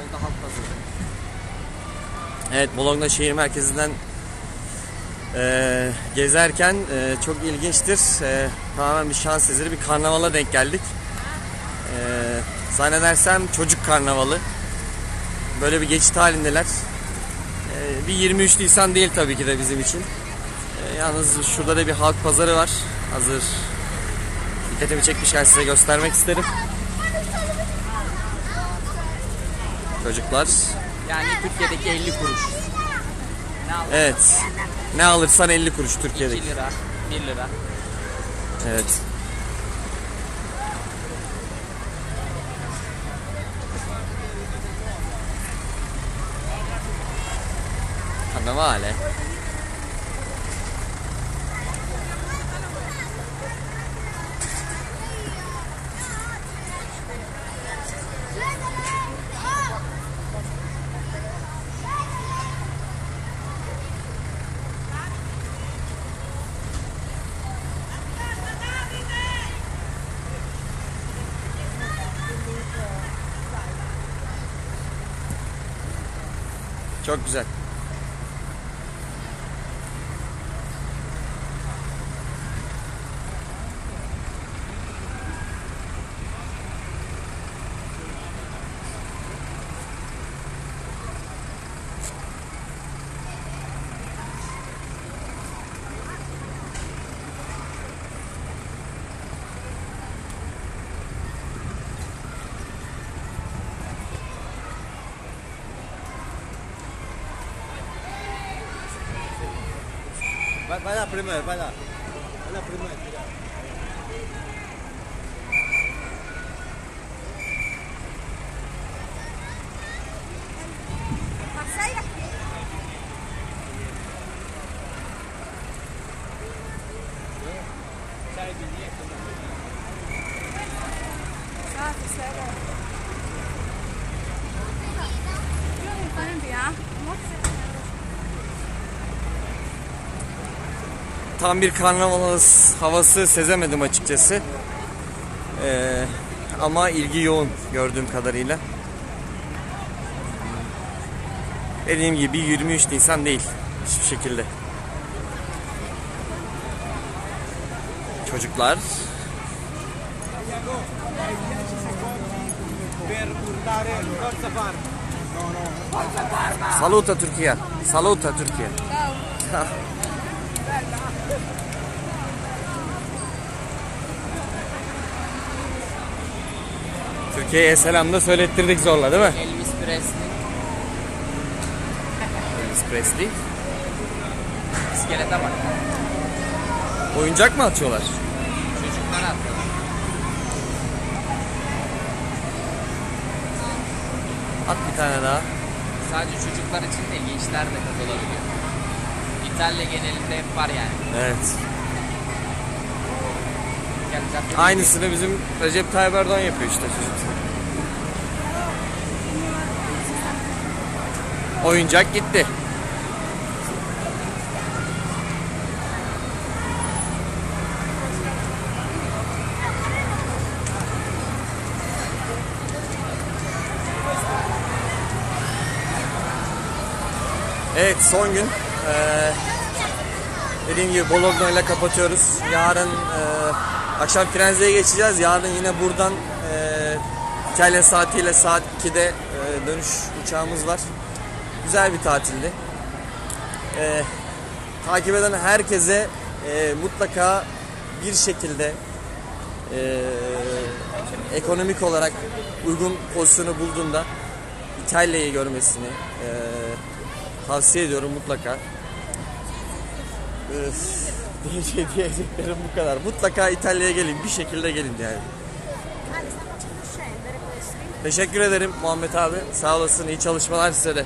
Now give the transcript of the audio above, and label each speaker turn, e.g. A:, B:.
A: Solda halk pazarı.
B: Evet Bologna şehir merkezinden e, gezerken e, çok ilginçtir. E, tamamen bir şans eseri bir karnavala denk geldik. E, zannedersem çocuk karnavalı. Böyle bir geçit halindeler. E, bir 23 Nisan değil tabii ki de bizim için. E, yalnız şurada da bir halk pazarı var. Hazır dikkatimi çekmişken size göstermek isterim. Çocuklar
A: Yani Türkiye'deki 50 kuruş. Ne?
B: Evet. Ne alırsan 50 kuruş
A: 2
B: Türkiye'deki.
A: lira, 1 lira.
B: Evet. Carnevale. Çok güzel.
C: Vai, vai lá primeiro, vai lá. Vai lá primeiro, cuidado. Passei aqui.
B: Sai de mim, Tam bir karnaval havası- sezemedim açıkçası. Ee, ama ilgi yoğun gördüğüm kadarıyla. Dediğim gibi 23 Nisan değil hiçbir şekilde. Çocuklar. Saluta Türkiye. Saluta Türkiye. Türkiye'ye selam da söylettirdik zorla değil mi?
A: Elvis Presley.
B: Elvis Presley.
A: İskelete bak.
B: Oyuncak mı atıyorlar?
A: Çocuklar attılar.
B: At bir tane daha.
A: Sadece çocuklar için değil, gençler de katılabiliyor. İtalya genelinde hep var yani.
B: Evet.
A: Gel zaten
B: Aynısını bizim Recep Tayyip Erdoğan yapıyor işte çocuk. Oyuncak gitti. Evet son gün. Ee, dediğim gibi Bologna ile kapatıyoruz. Yarın e, akşam Firenze'ye geçeceğiz. Yarın yine buradan e, İtalya saatiyle saat 2'de e, dönüş uçağımız var. Güzel bir tatildi. E, takip eden herkese e, mutlaka bir şekilde e, ekonomik olarak uygun pozisyonu bulduğunda İtalya'yı görmesini e, tavsiye ediyorum mutlaka. Öf, diyece- diyeceklerim bu kadar. Mutlaka İtalya'ya gelin. Bir şekilde gelin yani. Teşekkür ederim Muhammed abi. Sağ olasın. İyi çalışmalar size de.